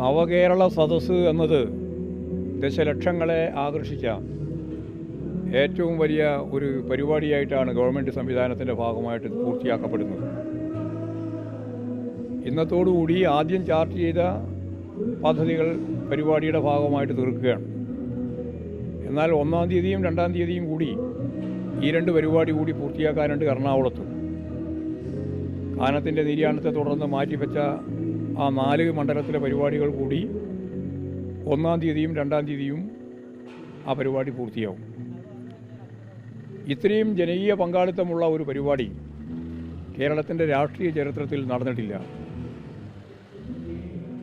നവകേരള സദസ്സ് എന്നത് ദശലക്ഷങ്ങളെ ആകർഷിച്ച ഏറ്റവും വലിയ ഒരു പരിപാടിയായിട്ടാണ് ഗവൺമെന്റ് സംവിധാനത്തിന്റെ ഭാഗമായിട്ട് പൂർത്തിയാക്കപ്പെടുന്നത്. ഇന്നത്തോടുകൂടി ആദ്യം ചാർജ് ചെയ്ത പദ്ധതികൾ പരിപാടിയുടെ ഭാഗമായിട്ട് തീർക്കുകയാണ്. എന്നാൽ ഒന്നാം തീയതിയും രണ്ടാം തീയതിയും കൂടി ഈ രണ്ട് പരിപാടി കൂടി പൂർത്തിയാക്കാനുണ്ട് എറണാകുളത്ത്. കാനത്തിന്റെ നിര്യാണത്തെ തുടർന്ന് മാറ്റിവെച്ച ആ നാല് മണ്ഡലത്തിലെ പരിപാടികൾ കൂടി ഒന്നാം തീയതിയും രണ്ടാം തീയതിയും ആ പരിപാടി പൂർത്തിയാവും. ഇത്രയും ജനകീയ പങ്കാളിത്തമുള്ള ഒരു പരിപാടി കേരളത്തിന്റെ രാഷ്ട്രീയ ചരിത്രത്തിൽ നടന്നിട്ടില്ല.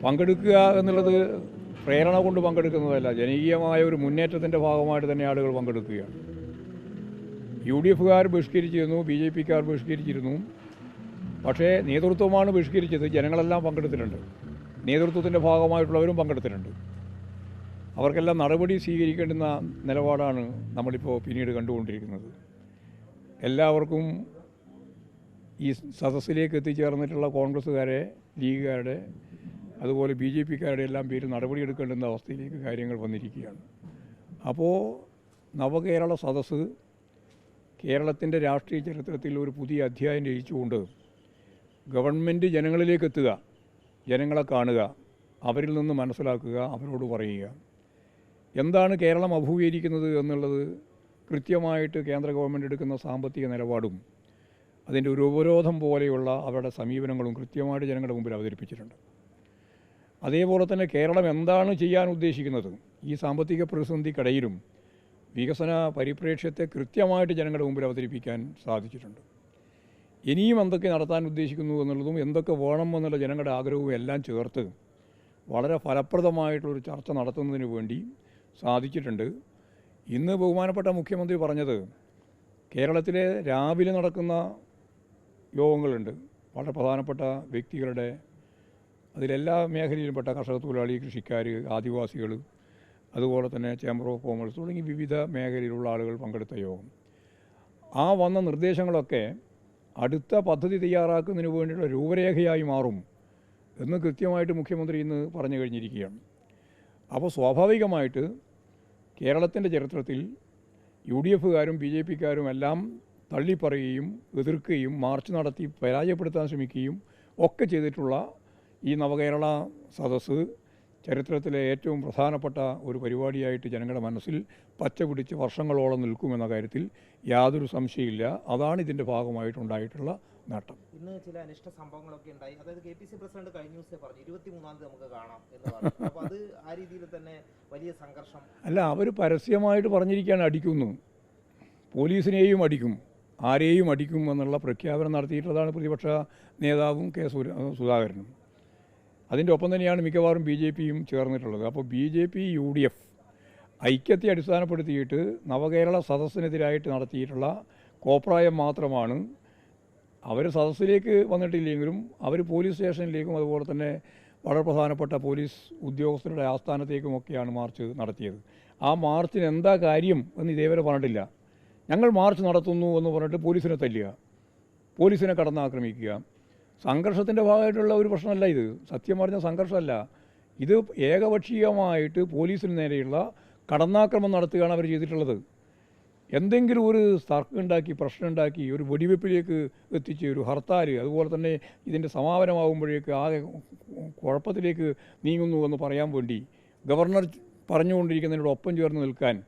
പങ്കെടുക്കുക എന്നുള്ളത് പ്രേരണ കൊണ്ട് പങ്കെടുക്കുന്നതല്ല ജനകീയമായ ഒരു മുന്നേറ്റത്തിന്റെ ഭാഗമായിട്ട് തന്നെ ആളുകൾ പങ്കെടുക്കുകയാണ്. യു ഡി എഫുകാർ ബഹിഷ്കരിച്ചിരുന്നു ബി ജെ പിക്കാർ ബഹിഷ്കരിച്ചിരുന്നു. പക്ഷേ നേതൃത്വമാണ് ബഹിഷ്കരിച്ചത്. ജനങ്ങളെല്ലാം പങ്കെടുത്തിട്ടുണ്ട്. നേതൃത്വത്തിന്റെ ഭാഗമായിട്ടുള്ളവരും പങ്കെടുത്തിട്ടുണ്ട്. അവർക്കെല്ലാം നടപടി സ്വീകരിക്കേണ്ടുന്ന നിലപാടാണ് നമ്മളിപ്പോൾ പിന്നീട് കണ്ടുകൊണ്ടിരിക്കുന്നത്. എല്ലാവർക്കും ഈ സദസ്സിലേക്ക് എത്തിച്ചേർന്നിട്ടുള്ള കോൺഗ്രസ്സുകാരെ ലീഗുകാരുടെ അതുപോലെ ബി ജെ പിക്കാരുടെ എല്ലാം പേരിൽ നടപടിയെടുക്കേണ്ടുന്ന അവസ്ഥയിലേക്ക് കാര്യങ്ങൾ വന്നിരിക്കുകയാണ്. അപ്പോൾ നവകേരള സദസ്സ് കേരളത്തിന്റെ രാഷ്ട്രീയ ചരിത്രത്തിൽ ഒരു പുതിയ അധ്യായം രചിച്ചുകൊണ്ട് ഗവൺമെന്റ് ജനങ്ങളിലേക്ക് എത്തുക ജനങ്ങളെ കാണുക അവരിൽ നിന്ന് മനസ്സിലാക്കുക അവരോട് പറയുക. എന്താണ് കേരളം അഭിമുഖീകരിക്കുന്നത് എന്നുള്ളത് കൃത്യമായിട്ട് കേന്ദ്ര ഗവൺമെന്റ് എടുക്കുന്ന സാമ്പത്തിക നിലപാടും അതിന്റെ ഒരു ഉപരോധം പോലെയുള്ള അവരുടെ സമീപനങ്ങളും കൃത്യമായിട്ട് ജനങ്ങളുടെ മുമ്പിൽ അവതരിപ്പിച്ചിട്ടുണ്ട്. അതേപോലെ തന്നെ കേരളം എന്താണ് ചെയ്യാൻ ഉദ്ദേശിക്കുന്നത് ഈ സാമ്പത്തിക പ്രതിസന്ധിക്കിടയിലും വികസന പരിപ്രേക്ഷ്യത്തെ കൃത്യമായിട്ട് ജനങ്ങളുടെ മുമ്പിൽ അവതരിപ്പിക്കാൻ സാധിച്ചിട്ടുണ്ട്. ഇനിയും എന്തൊക്കെ നടത്താൻ ഉദ്ദേശിക്കുന്നു എന്നുള്ളതും എന്തൊക്കെ വേണം എന്നുള്ള ജനങ്ങളുടെ ആഗ്രഹവും എല്ലാം ചേർത്ത് വളരെ ഫലപ്രദമായിട്ടുള്ളൊരു ചർച്ച നടത്തുന്നതിന് വേണ്ടി സാധിച്ചിട്ടുണ്ട്. ഇന്ന് ബഹുമാനപ്പെട്ട മുഖ്യമന്ത്രി പറഞ്ഞത് കേരളത്തിലെ രാവിലെ നടക്കുന്ന യോഗങ്ങളുണ്ട്. വളരെ പ്രധാനപ്പെട്ട വ്യക്തികളുടെ അതിലെല്ലാ മേഖലയിലും പെട്ട കർഷക തൊഴിലാളി കൃഷിക്കാർ ആദിവാസികൾ അതുപോലെ തന്നെ ചേംബർ ഓഫ് കോമേഴ്സ് തുടങ്ങി വിവിധ മേഖലയിലുള്ള ആളുകൾ പങ്കെടുത്ത യോഗം. ആ വന്ന നിർദ്ദേശങ്ങളൊക്കെ അടുത്ത പദ്ധതി തയ്യാറാക്കുന്നതിന് വേണ്ടിയുള്ള രൂപരേഖയായി മാറും എന്ന് കൃത്യമായിട്ട് മുഖ്യമന്ത്രി ഇന്ന് പറഞ്ഞു കഴിഞ്ഞിരിക്കുകയാണ്. അപ്പോൾ സ്വാഭാവികമായിട്ട് കേരളത്തിന്റെ ചരിത്രത്തിൽ യു ഡി എഫുകാരും ബി ജെ പിക്കാരും എല്ലാം തള്ളിപ്പറയുകയും എതിർക്കുകയും മാർച്ച് നടത്തി പരാജയപ്പെടുത്താൻ ശ്രമിക്കുകയും ഒക്കെ ചെയ്തിട്ടുള്ള ഈ നവകേരള സദസ്സ് ചരിത്രത്തിലെ ഏറ്റവും പ്രധാനപ്പെട്ട ഒരു പരിപാടിയായിട്ട് ജനങ്ങളുടെ മനസ്സിൽ പച്ച പിടിച്ച് വർഷങ്ങളോളം നിൽക്കുമെന്ന കാര്യത്തിൽ യാതൊരു സംശയമില്ല. അതാണ് ഇതിന്റെ ഭാഗമായിട്ടുണ്ടായിട്ടുള്ള നേട്ടം. ഇന്ന് ചില അനിഷ്ട സംഭവങ്ങളൊക്കെ ഉണ്ടായി. അതായത് കെ പി സി പ്രസിഡന്റ് കഴിഞ്ഞ ദിവസം പറഞ്ഞു ഇരുപത്തി മൂന്നാം തീയതി നമുക്ക് കാണാം എന്ന് പറഞ്ഞു. അപ്പോൾ അത് ആ രീതിയിൽ തന്നെ വലിയ സംഘർഷം. അല്ല അവർ പരസ്യമായിട്ട് പറഞ്ഞിരിക്കുകയാണ് അടിക്കുന്നു. പോലീസിനെയും അടിക്കും ആരെയും അടിക്കും എന്നുള്ള പ്രഖ്യാപനം നടത്തിയിട്ടുള്ളതാണ് പ്രതിപക്ഷ നേതാവും കെ സുധാകരനും. അതിന്റെ ഒപ്പം തന്നെയാണ് മിക്കവാറും ബി ജെ പിയും ചേർന്നിട്ടുള്ളത്. അപ്പോൾ B J P U D F ഐക്യത്തെ അടിസ്ഥാനപ്പെടുത്തിയിട്ട് നവകേരള സദസ്സിനെതിരായിട്ട് നടത്തിയിട്ടുള്ള കോപ്രായം മാത്രമാണ് അവർ സദസ്സിലേക്ക് വന്നിട്ടില്ലെങ്കിലും അവർ പോലീസ് സ്റ്റേഷനിലേക്കും അതുപോലെ തന്നെ വളരെ പ്രധാനപ്പെട്ട പോലീസ് ഉദ്യോഗസ്ഥരുടെ ആസ്ഥാനത്തേക്കുമൊക്കെയാണ് മാർച്ച് നടത്തിയത്. ആ മാർച്ചിന് എന്താ കാര്യം എന്ന് ഇതേവരെ പറഞ്ഞിട്ടില്ല. ഞങ്ങൾ മാർച്ച് നടത്തുന്നു എന്ന് പറഞ്ഞിട്ട് പോലീസിനെ തല്ലുക പോലീസിനെ കടന്നാക്രമിക്കുക സംഘർഷത്തിന്റെ ഭാഗമായിട്ടുള്ള ഒരു പ്രശ്നമല്ല ഇത്. സത്യം പറഞ്ഞ സംഘർഷമല്ല. ഇത് ഏകപക്ഷീയമായിട്ട് പോലീസിന് നേരെയുള്ള കടന്നാക്രമം നടത്തുകയാണ് അവർ ചെയ്തിട്ടുള്ളത്. എന്തെങ്കിലും ഒരു തർക്കമുണ്ടാക്കി പ്രശ്നമുണ്ടാക്കി ഒരു വെടിവെപ്പിലേക്ക് എത്തിച്ച് ഒരു ഹർത്താൽ അതുപോലെ തന്നെ ഇതിന്റെ സമാപനമാകുമ്പോഴേക്ക് ആകെ കുഴപ്പത്തിലേക്ക് നീങ്ങുന്നു എന്ന് പറയാൻ വേണ്ടി ഗവർണർ പറഞ്ഞുകൊണ്ടിരിക്കുന്നതിനോടൊപ്പം ചേർന്ന് നിൽക്കാൻ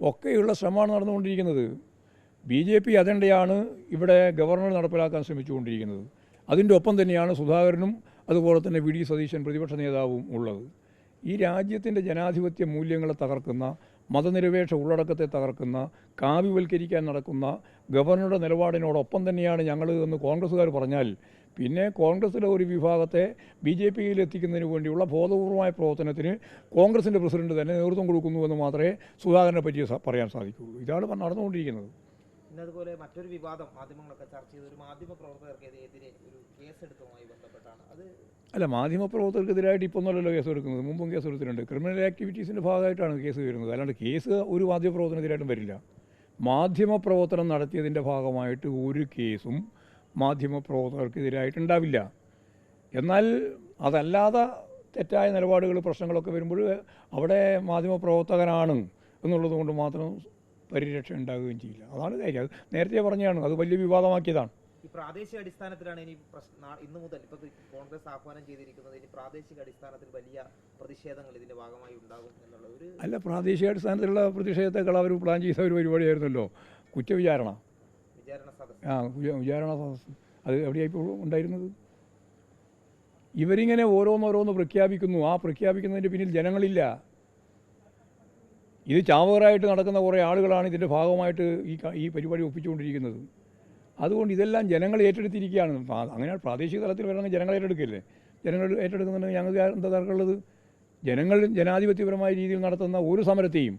ഒക്കെയുള്ള ശ്രമമാണ് നടന്നുകൊണ്ടിരിക്കുന്നത്. ബി ജെ പി അജണ്ടയാണ് ഇവിടെ ഗവർണർ നടപ്പിലാക്കാൻ ശ്രമിച്ചുകൊണ്ടിരിക്കുന്നത്. അതിന്റെ ഒപ്പം തന്നെയാണ് സുധാകരനും അതുപോലെ തന്നെ വി ഡി സതീശൻ പ്രതിപക്ഷ നേതാവും ഉള്ളത്. ഈ രാജ്യത്തിന്റെ ജനാധിപത്യ മൂല്യങ്ങളെ തകർക്കുന്ന മതനിരപേക്ഷ ഉള്ളടക്കത്തെ തകർക്കുന്ന കാവ്യവൽക്കരിക്കാൻ നടക്കുന്ന ഗവർണറുടെ നിലപാടിനോടൊപ്പം തന്നെയാണ് ഞങ്ങൾ എന്ന് കോൺഗ്രസ്സുകാർ പറഞ്ഞാൽ പിന്നെ കോൺഗ്രസ്സിലെ ഒരു വിഭാഗത്തെ ബി ജെ പിയിൽ എത്തിക്കുന്നതിന് വേണ്ടിയുള്ള ബോധപൂർവമായ പ്രവർത്തനത്തിന് കോൺഗ്രസിന്റെ പ്രസിഡന്റ് തന്നെ നേതൃത്വം കൊടുക്കുന്നു എന്ന് മാത്രമേ സുധാകരനെ പറ്റി പറയാൻ സാധിക്കുകയുള്ളൂ. ഇതാണ് നടന്നുകൊണ്ടിരിക്കുന്നത്. പിന്നെ അതുപോലെ മറ്റൊരു വിവാദം മാധ്യമങ്ങളൊക്കെ ചർച്ച ചെയ്ത ഒരു മാധ്യമ പ്രവർത്തകർക്കെതിരെ ഒരു കേസെടുത്തതുമായി ബന്ധപ്പെട്ടാണ്. അത് അല്ല മാധ്യമ പ്രവർത്തകർക്കെതിരായിട്ട് ഇപ്പോൾ ഒന്നുമല്ലല്ലോ കേസ് എടുക്കുന്നത്. മുമ്പും കേസ് എടുത്തിട്ടുണ്ട്. ക്രിമിനൽ ആക്ടിവിറ്റീസിന്റെ ഭാഗമായിട്ടാണ് കേസ് വരുന്നത്. അല്ലാണ്ട് കേസ് ഒരു മാധ്യമ പ്രവർത്തനത്തിലായിട്ടും വരില്ല. മാധ്യമ പ്രവർത്തനം നടത്തിയതിന്റെ ഭാഗമായിട്ട് ഒരു കേസും മാധ്യമ പ്രവർത്തകർക്കെതിരായിട്ടുണ്ടാവില്ല. എന്നാൽ അതല്ലാതെ തെറ്റായ നിലപാടുകൾ പ്രശ്നങ്ങളൊക്കെ വരുമ്പോൾ അവിടെ മാധ്യമപ്രവർത്തകനാണ് എന്നുള്ളത് കൊണ്ട് മാത്രം പരിരക്ഷ ഉണ്ടാകുകയും ചെയ്യില്ല. അതാണ് കാര്യം. അത് നേരത്തെ പറഞ്ഞതാണ്. അത് വലിയ വിവാദമാക്കിയതാണ്. ഈ പ്രാദേശിക അടിസ്ഥാനത്തിലാണ് ഇനി ഇന്ന് മുതൽ ഇപ്പൊ കോൺഗ്രസ് ആഹ്വാനം ചെയ്തിരിക്കുന്നത് ഇനി പ്രാദേശിക അടിസ്ഥാനത്തിൽ വലിയ പ്രതിഷേധങ്ങൾ ഇതിന്റെ ഭാഗമായി ഉണ്ടാകും എന്നുള്ള ഒരു അല്ല പ്രാദേശിക അടിസ്ഥാനത്തിലുള്ള പ്രതിഷേധത്തെക്കാൾ അവർ പ്ലാൻ ചെയ്ത ഒരു പരിപാടിയായിരുന്നല്ലോ. കുറ്റവിചാരണ. വിചാരണ സദസ്സ്. ആ വിചാ- വിചാരണ സദസ്സ്. അത് എവിടെയായിപ്പോൾ ഉണ്ടായിരുന്നത്? ഇവരിങ്ങനെ ഓരോന്നോരോന്ന് പ്രഖ്യാപിക്കുന്നു. ആ പ്രഖ്യാപിക്കുന്നതിന്റെ പിന്നിൽ ജനങ്ങളില്ല. ഇത് ചാവറായിട്ട് നടക്കുന്ന കുറേ ആളുകളാണ് ഇതിന്റെ ഭാഗമായിട്ട് ഈ ഈ പരിപാടി ഒപ്പിച്ചുകൊണ്ടിരിക്കുന്നത്. അതുകൊണ്ട് ഇതെല്ലാം ജനങ്ങൾ ഏറ്റെടുത്തിരിക്കുകയാണ്. അങ്ങനെ പ്രാദേശിക തലത്തിൽ വരണമെങ്കിൽ ജനങ്ങൾ ഏറ്റെടുക്കില്ലേ? ജനങ്ങൾ ഏറ്റെടുക്കുന്നുണ്ടെങ്കിൽ ഞങ്ങൾക്ക് എന്താ തർക്കമുള്ളത്? ജനങ്ങൾ ജനാധിപത്യപരമായ രീതിയിൽ നടത്തുന്ന ഒരു സമരത്തെയും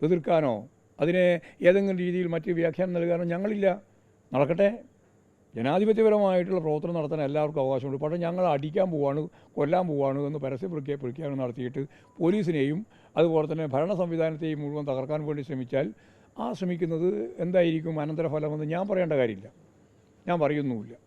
എതിർക്കാനോ അതിനെ ഏതെങ്കിലും രീതിയിൽ മറ്റ് വ്യാഖ്യാനം നൽകാനോ ഞങ്ങളില്ല. നടക്കട്ടെ. ജനാധിപത്യപരമായിട്ടുള്ള പ്രവർത്തനം നടത്താൻ എല്ലാവർക്കും അവകാശമുണ്ട്. പക്ഷേ ഞങ്ങൾ അടിക്കാൻ പോവാണ് കൊല്ലാൻ പോവാണ് എന്ന് പരസ്യ പ്രഖ്യാ പ്രഖ്യാപനം നടത്തിയിട്ട് പോലീസിനെയും അതുപോലെ തന്നെ ഭരണ സംവിധാനത്തെയും മുഴുവൻ തകർക്കാൻ വേണ്ടി ശ്രമിച്ചാൽ ആ ശ്രമിക്കുന്നത് എന്തായിരിക്കും? അനന്തരഫലമെന്ന് ഞാൻ പറയേണ്ട കാര്യമില്ല. ഞാൻ പറയുന്നുമില്ല.